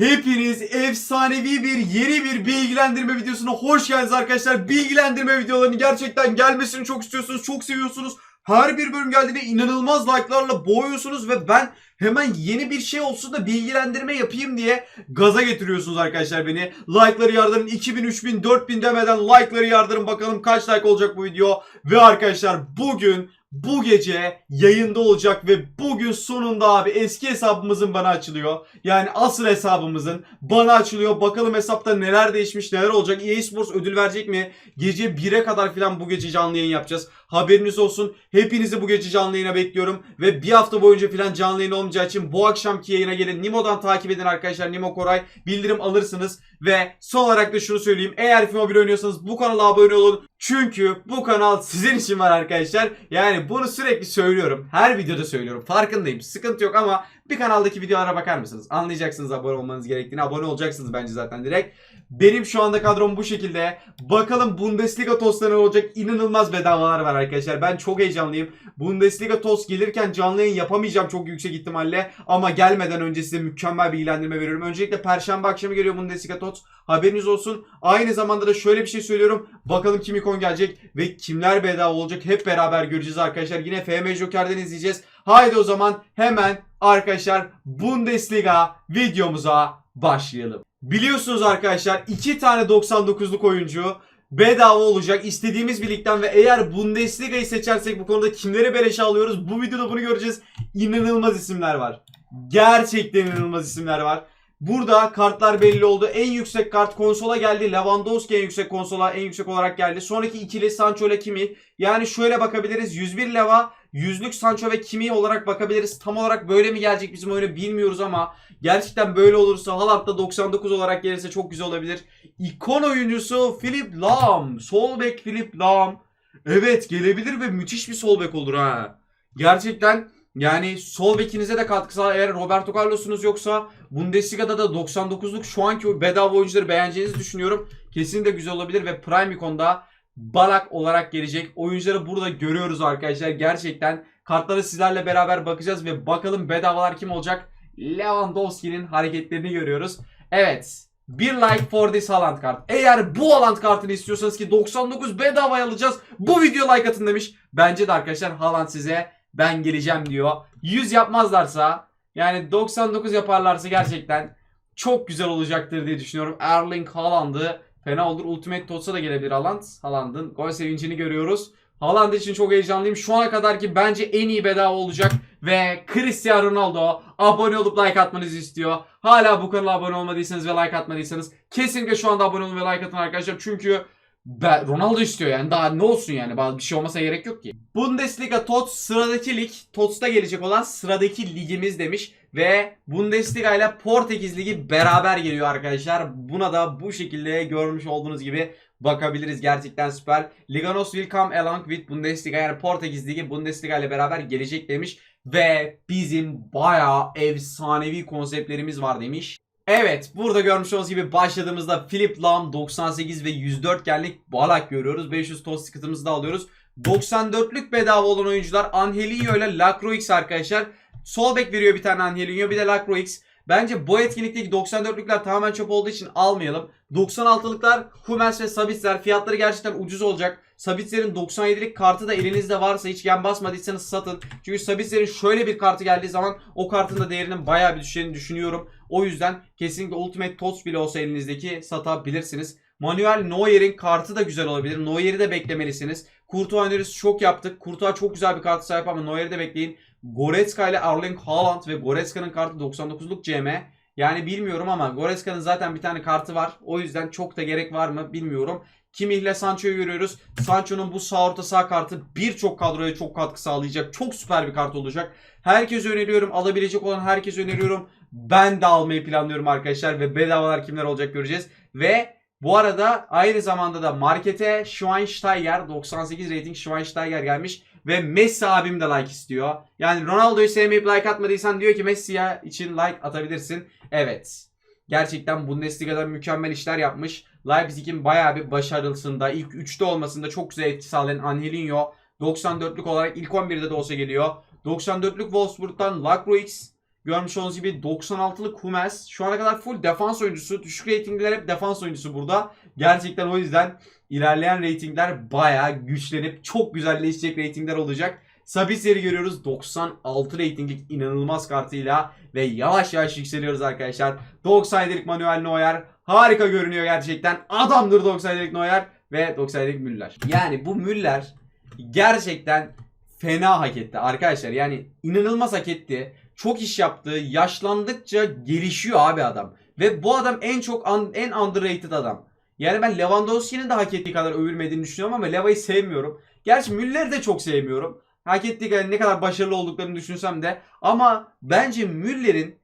Hepiniz efsanevi bir yeni bir bilgilendirme videosuna hoş geldiniz arkadaşlar. Bilgilendirme videolarının gerçekten gelmesini çok istiyorsunuz, çok seviyorsunuz. Her bir bölüm geldiğinde inanılmaz like'larla boğuyorsunuz ve ben hemen yeni bir şey olsun da bilgilendirme yapayım diye gaza getiriyorsunuz arkadaşlar beni. Like'ları yardırın 2000, 3000, 4000 demeden like'ları yardırın bakalım kaç like olacak bu video. Ve arkadaşlar bugün bu gece yayında olacak ve bugün sonunda abi eski hesabımızın bana açılıyor. Yani asıl hesabımızın bana açılıyor. Bakalım hesapta neler değişmiş neler olacak. EA Sports ödül verecek mi? Gece 1'e kadar falan bu gece canlı yayın yapacağız. Haberiniz olsun. Hepinizi bu gece canlı yayına bekliyorum. Ve bir hafta boyunca falan canlı yayın olmayacağı için bu akşamki yayına gelin. Nimo'dan takip edin arkadaşlar. Nimo Koray. Bildirim alırsınız. Ve son olarak da şunu söyleyeyim. Eğer FIFA Mobile oynuyorsanız bu kanala abone olun. Çünkü bu kanal sizin için var arkadaşlar. Yani bunu sürekli söylüyorum. Her videoda söylüyorum. Farkındayım. Sıkıntı yok ama bir kanaldaki videolara bakar mısınız? Anlayacaksınız abone olmanız gerektiğini. Abone olacaksınız bence zaten direkt. Benim şu anda kadrom bu şekilde. Bakalım Bundesliga tostları olacak? İnanılmaz bedavalar var arkadaşlar. Ben çok heyecanlıyım. Bundesliga tost gelirken canlı yayın yapamayacağım çok yüksek ihtimalle. Ama gelmeden önce size mükemmel bilgilendirme veriyorum. Öncelikle Perşembe akşamı geliyor Bundesliga tost. Haberiniz olsun. Aynı zamanda da şöyle bir şey söylüyorum. Bakalım kim ikon gelecek ve kimler bedava olacak hep beraber göreceğiz arkadaşlar. Yine FM Joker'den izleyeceğiz. Haydi o zaman hemen arkadaşlar Bundesliga videomuza başlayalım. Biliyorsunuz arkadaşlar iki tane 99'luk oyuncu bedava olacak istediğimiz bir ligden ve eğer Bundesliga'yı seçersek bu konuda kimleri beleşe alıyoruz bu videoda bunu göreceğiz. İnanılmaz isimler var. Gerçekten inanılmaz isimler var. Burada kartlar belli oldu. En yüksek kart konsola geldi. Lewandowski en yüksek konsola en yüksek olarak geldi. Sonraki ikili Sancho ile Kimi. Yani şöyle bakabiliriz. 101 leva, yüzlük Sancho ve Kimi olarak bakabiliriz. Tam olarak böyle mi gelecek bizim oyunu bilmiyoruz ama gerçekten böyle olursa Haaland da 99 olarak gelirse çok güzel olabilir. İkon oyuncusu Philip Lahm. Sol bek Philip Lahm. Evet gelebilir ve müthiş bir sol bek olur ha. Gerçekten yani sol bekinize de katkı sağlar. Eğer Roberto Carlos'unuz yoksa Bundesliga'da da 99'luk şu anki bedava oyuncuları beğeneceğinizi düşünüyorum. Kesinlikle güzel olabilir ve Prime Icon'da Balak olarak gelecek. Oyuncuları burada görüyoruz arkadaşlar. Gerçekten kartları sizlerle beraber bakacağız ve bakalım bedavalar kim olacak? Lewandowski'nin hareketlerini görüyoruz. Evet. Bir like for this Haaland kart. Eğer bu Haaland kartını istiyorsanız ki 99 bedavaya alacağız. Bu video like atın demiş. Bence de arkadaşlar Haaland size ben geleceğim diyor. 100 yapmazlarsa yani 99 yaparlarsa gerçekten çok güzel olacaktır diye düşünüyorum. Erling Haaland'ı fena olur. Ultimate Tots'a da gelebilir Haaland. Haaland'ın gol sevincini görüyoruz. Haaland için çok heyecanlıyım. Şu ana kadar ki bence en iyi bedava olacak. Ve Cristiano Ronaldo abone olup like atmanızı istiyor. Hala bu kanala abone olmadıysanız ve like atmadıysanız kesinlikle şu anda abone olun ve like atın arkadaşlar. Çünkü ben, Ronaldo istiyor yani daha ne olsun yani bir şey olmasa gerek yok ki. Bundesliga TOTS sıradaki lig TOTS'ta gelecek olan sıradaki ligimiz demiş ve Bundesliga ile Portekiz Ligi beraber geliyor arkadaşlar. Buna da bu şekilde görmüş olduğunuz gibi bakabiliriz. Gerçekten süper. Liganos will come along with Bundesliga yani Portekiz Ligi Bundesliga ile beraber gelecek demiş ve bizim bayağı efsanevi konseptlerimiz var demiş. Evet burada görmüş olduğunuz gibi başladığımızda Philip Lahm 98 ve 104 genlik balak görüyoruz. 500 toz ticket'ımızı da alıyoruz. 94'lük bedava olan oyuncular Angelinho ile Lacroix arkadaşlar. Sol bek veriyor bir tane Angelinho bir de Lacroix. Bence bu etkinlikteki 94'lükler tamamen çöp olduğu için almayalım. 96'lıklar Hummels ve Sabitzer fiyatları gerçekten ucuz olacak. Sabitzer'in 97'lik kartı da elinizde varsa hiç gen basmadıysanız satın. Çünkü Sabitzer'in şöyle bir kartı geldiği zaman o kartın da değerinin bayağı bir düşeceğini düşünüyorum. O yüzden kesinlikle Ultimate Tots bile olsa elinizdeki satabilirsiniz. Manuel Neuer'in kartı da güzel olabilir. Neuer'i de beklemelisiniz. Courtois önerisi çok yaptık. Courtois çok güzel bir kartı sahip ama Neuer'i de bekleyin. Goretzka ile Erling Haaland ve Goretzka'nın kartı 99'luk CM. Yani bilmiyorum ama Goretzka'nın zaten bir tane kartı var. O yüzden çok da gerek var mı bilmiyorum. Kimi ile Sancho'yu görüyoruz. Sancho'nun bu sağ orta sağ kartı birçok kadroya çok katkı sağlayacak. Çok süper bir kart olacak. Herkese öneriyorum. Alabilecek olan herkese öneriyorum. Ben de almayı planlıyorum arkadaşlar. Ve bedavalar kimler olacak göreceğiz. Ve bu arada aynı zamanda da markete Schweinsteiger 98 rating Schweinsteiger gelmiş. Ve Messi abim de like istiyor. Yani Ronaldo'yu sevmeyip like atmadıysan diyor ki Messi'ye için like atabilirsin. Evet. Gerçekten Bundesliga'da mükemmel işler yapmış. Leipzig'in bayağı bir başarısında, ilk 3'te olmasında çok güzel etki sağlayan Angelinho 94'lük olarak ilk 11'de de olsa geliyor. 94'lük Wolfsburg'dan Lacroix Görmüş olduğunuz gibi 96'lık Hummels. Şu ana kadar full defans oyuncusu. Düşük reytingler hep defans oyuncusu burada. Gerçekten o yüzden ilerleyen reytingler bayağı güçlenip çok güzelleşecek reytingler olacak. Sabitser'i görüyoruz 96 reytinglik inanılmaz kartıyla ve yavaş yavaş yükseliyoruz arkadaşlar. 97'lik Manuel Neuer harika görünüyor gerçekten. Adamdır 97'lik Neuer ve 97'lik Müller. Yani bu Müller gerçekten fena hak etti arkadaşlar. Yani inanılmaz hak etti. Çok iş yaptı. Yaşlandıkça gelişiyor abi adam. Ve bu adam en çok un- en underrated adam. Yani ben Lewandowski'nin de hak ettiği kadar övülmediğini düşünüyorum ama Leva'yı sevmiyorum. Gerçi Müller'i de çok sevmiyorum. Hak ettiği kadar ne kadar başarılı olduklarını düşünsem de. Ama bence Müller'in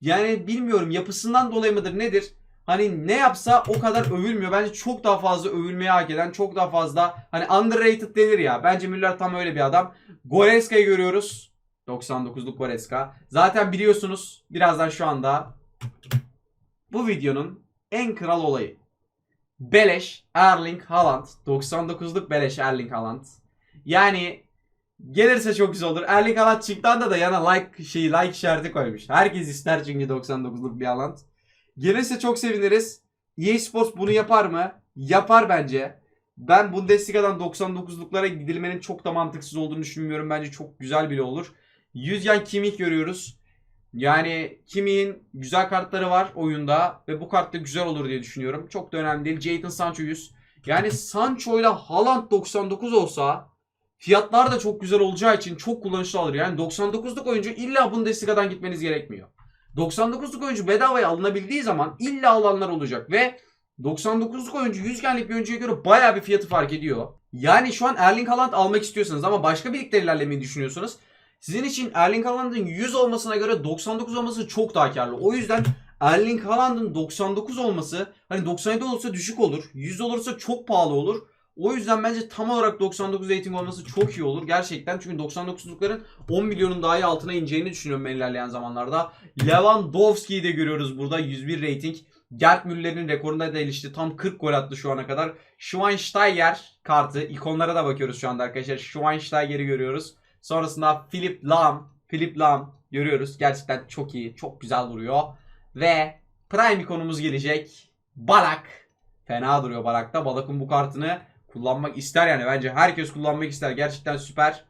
yani bilmiyorum yapısından dolayı mıdır nedir? Hani ne yapsa o kadar övülmüyor. Bence çok daha fazla övülmeye hak eden, çok daha fazla hani underrated denir ya. Bence Müller tam öyle bir adam. Goreska'yı görüyoruz. 99'luk Goreska. Zaten biliyorsunuz birazdan şu anda bu videonun en kral olayı. Beleş Erling Haaland. 99'luk Beleş Erling Haaland. Yani gelirse çok güzel olur. Erling Haaland çıktığında da yana like şeyi like işareti koymuş. Herkes ister çünkü 99'luk bir Haaland. Gelirse çok seviniriz. EA Sports bunu yapar mı? Yapar bence. Ben Bundesliga'dan 99'luklara gidilmenin çok da mantıksız olduğunu düşünmüyorum. Bence çok güzel bile olur. Yüzgen Kimmich görüyoruz. Yani Kimmich'in güzel kartları var oyunda ve bu kart da güzel olur diye düşünüyorum. Çok da önemli değil. Jadon Sancho 100. Yani Sancho ile Haaland 99 olsa fiyatlar da çok güzel olacağı için çok kullanışlı alır. Yani 99'luk oyuncu illa Bundesliga'dan gitmeniz gerekmiyor. 99'luk oyuncu bedavaya alınabildiği zaman illa alanlar olacak ve 99'luk oyuncu 100 genlik bir oyuncuya göre bayağı bir fiyatı fark ediyor. Yani şu an Erling Haaland almak istiyorsanız ama başka birlikte ilerlemeyi düşünüyorsanız sizin için Erling Haaland'ın 100 olmasına göre 99 olması çok daha karlı. O yüzden Erling Haaland'ın 99 olması hani 97 olursa düşük olur. 100 olursa çok pahalı olur. O yüzden bence tam olarak 99 rating olması çok iyi olur. Gerçekten çünkü 99'lukların 10 milyonun daha altına ineceğini düşünüyorum ben ilerleyen zamanlarda. Lewandowski'yi de görüyoruz burada 101 rating. Gerd Müller'in rekorunda da ilişti. Tam 40 gol attı şu ana kadar. Schweinsteiger kartı. ikonlara da bakıyoruz şu anda arkadaşlar. Schweinsteiger'i görüyoruz. Sonrasında Philip Lahm. Philip Lahm görüyoruz. Gerçekten çok iyi. Çok güzel vuruyor. Ve Prime ikonumuz gelecek. Balak. Fena duruyor Balak'ta. Balak'ın bu kartını kullanmak ister yani. Bence herkes kullanmak ister. Gerçekten süper.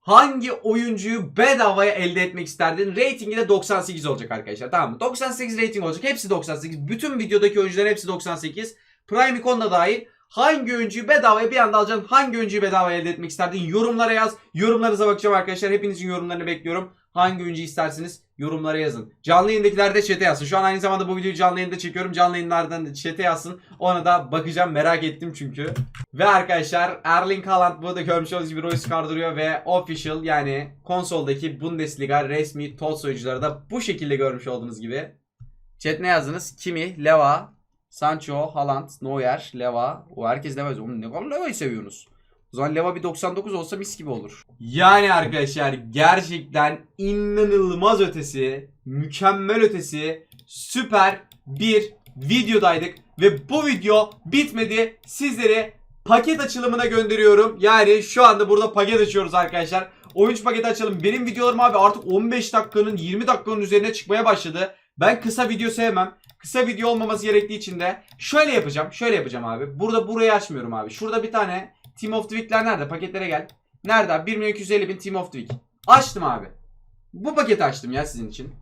Hangi oyuncuyu bedavaya elde etmek isterdin? Ratingi de 98 olacak arkadaşlar. Tamam mı? 98 rating olacak. Hepsi 98. Bütün videodaki oyuncuların hepsi 98. Prime Icon da dahil. Hangi oyuncuyu bedavaya bir anda alacaksın? Hangi oyuncuyu bedavaya elde etmek isterdin? Yorumlara yaz. Yorumlarınıza bakacağım arkadaşlar. Hepinizin yorumlarını bekliyorum. Hangi oyuncu istersiniz? Yorumlara yazın. Canlı yayındakiler de chat'e yazsın. Şu an aynı zamanda bu videoyu canlı yayında çekiyorum. Canlı yayınlardan da chat'e yazsın. Ona da bakacağım. Merak ettim çünkü. Ve arkadaşlar Erling Haaland burada görmüş olduğunuz gibi Royce Card duruyor ve official yani konsoldaki Bundesliga resmi TOTS oyuncuları da bu şekilde görmüş olduğunuz gibi. Chat ne yazdınız? Kimi, Leva, Sancho, Haaland, Neuer, Leva. O herkes Leva. Oğlum ne kadar Leva'yı seviyorsunuz? O zaman Leva bir 99 olsa mis gibi olur. Yani arkadaşlar gerçekten inanılmaz ötesi, mükemmel ötesi, süper bir videodaydık. Ve bu video bitmedi. Sizleri paket açılımına gönderiyorum. Yani şu anda burada paket açıyoruz arkadaşlar. Oyuncu paketi açalım. Benim videolarım abi artık 15 dakikanın 20 dakikanın üzerine çıkmaya başladı. Ben kısa video sevmem. Kısa video olmaması gerektiği için de şöyle yapacağım. Şöyle yapacağım abi. Burada burayı açmıyorum abi. Şurada bir tane Team of the Week'ler nerede? Paketlere gel. Nerede abi? 1 milyon 250 bin Team of the Week. Açtım abi. Bu paketi açtım ya sizin için.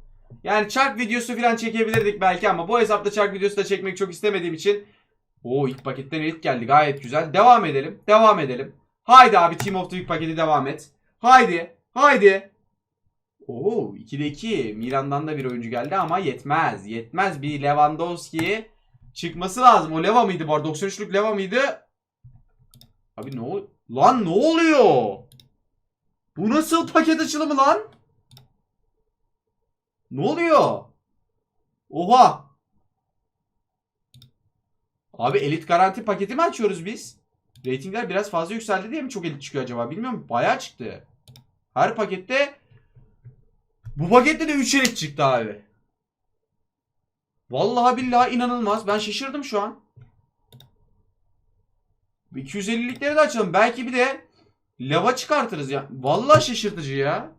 Yani çark videosu falan çekebilirdik belki ama bu hesapta çark videosu da çekmek çok istemediğim için Oo ilk paketten elit geldi. Gayet güzel. Devam edelim. Devam edelim. Haydi abi Team of the Week paketi devam et. Haydi. Haydi. Oo 2'de 2. Milan'dan da bir oyuncu geldi ama yetmez. Yetmez. Bir Lewandowski çıkması lazım. O Leva mıydı bu arada? 93'lük Leva mıydı? Abi ne ol Lan ne oluyor? Bu nasıl paket açılımı lan? Ne oluyor? Oha. Abi elit garanti paketi mi açıyoruz biz? Ratingler biraz fazla yükseldi diye mi çok elit çıkıyor acaba? Bilmiyorum. Bayağı çıktı. Her pakette bu pakette de 3 elit çıktı abi. Vallahi billahi inanılmaz. Ben şaşırdım şu an. 250'likleri de açalım. Belki bir de lava çıkartırız ya. Vallahi şaşırtıcı ya.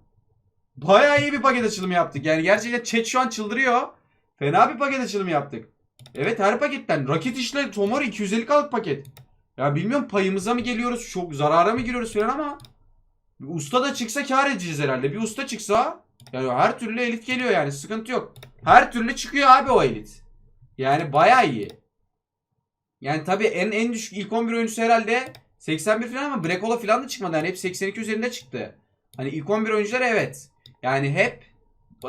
Bayağı iyi bir paket açılımı yaptık. Yani gerçekten chat şu an çıldırıyor. Fena bir paket açılımı yaptık. Evet her paketten. Raket işle Tomori 250 kalık paket. Ya bilmiyorum payımıza mı geliyoruz, çok zarara mı giriyoruz falan ama bir usta da çıksa kar edeceğiz herhalde. Bir usta çıksa yani her türlü elit geliyor yani sıkıntı yok. Her türlü çıkıyor abi o elit. Yani bayağı iyi. Yani tabii en en düşük ilk 11 oyuncusu herhalde 81 falan ama Brekola falan da çıkmadı. Yani hep 82 üzerinde çıktı. Hani ilk 11 oyuncular evet. Yani hep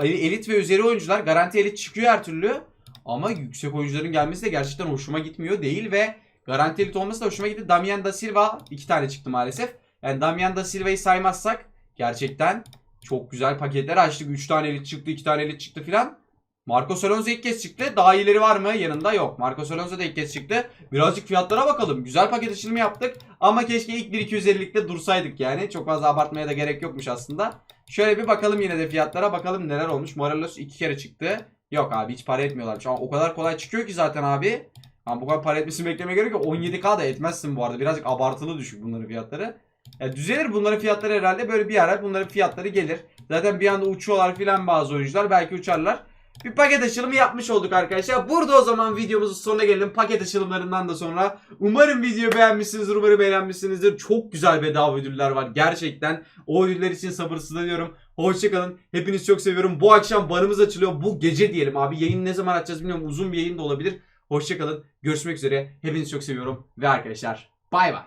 elit ve üzeri oyuncular garanti elit çıkıyor her türlü. Ama yüksek oyuncuların gelmesi de gerçekten hoşuma gitmiyor değil ve garanti elit olması da hoşuma gitti. Damian da Silva iki tane çıktı maalesef. Yani Damian da Silva'yı saymazsak gerçekten çok güzel paketler açtık. 3 tane elit çıktı, 2 tane elit çıktı filan. Marcos Alonso ilk kez çıktı. Daha iyileri var mı? Yanında yok. Marcos Alonso da ilk kez çıktı. Birazcık fiyatlara bakalım. Güzel paket açılımı yaptık. Ama keşke ilk 1-250'likte dursaydık yani. Çok fazla abartmaya da gerek yokmuş aslında. Şöyle bir bakalım yine de fiyatlara. Bakalım neler olmuş. Morelos iki kere çıktı. Yok abi hiç para etmiyorlar. Şu an o kadar kolay çıkıyor ki zaten abi. Ama bu kadar para etmesini beklemeye gerek yok. 17k da etmezsin bu arada. Birazcık abartılı düşük bunların fiyatları. Ya düzelir bunların fiyatları herhalde böyle bir ara bunların fiyatları gelir. Zaten bir anda uçuyorlar filan bazı oyuncular. Belki uçarlar. Bir paket açılımı yapmış olduk arkadaşlar. Burada o zaman videomuzun sonuna gelelim. Paket açılımlarından da sonra. Umarım videoyu beğenmişsinizdir. Umarım beğenmişsinizdir. Çok güzel bedava ödüller var. Gerçekten o ödüller için sabırsızlanıyorum. Hoşçakalın. Hepinizi çok seviyorum. Bu akşam barımız açılıyor. Bu gece diyelim abi. Yayın ne zaman açacağız bilmiyorum. Uzun bir yayın da olabilir. Hoşçakalın. Görüşmek üzere. Hepinizi çok seviyorum. Ve arkadaşlar bay bay.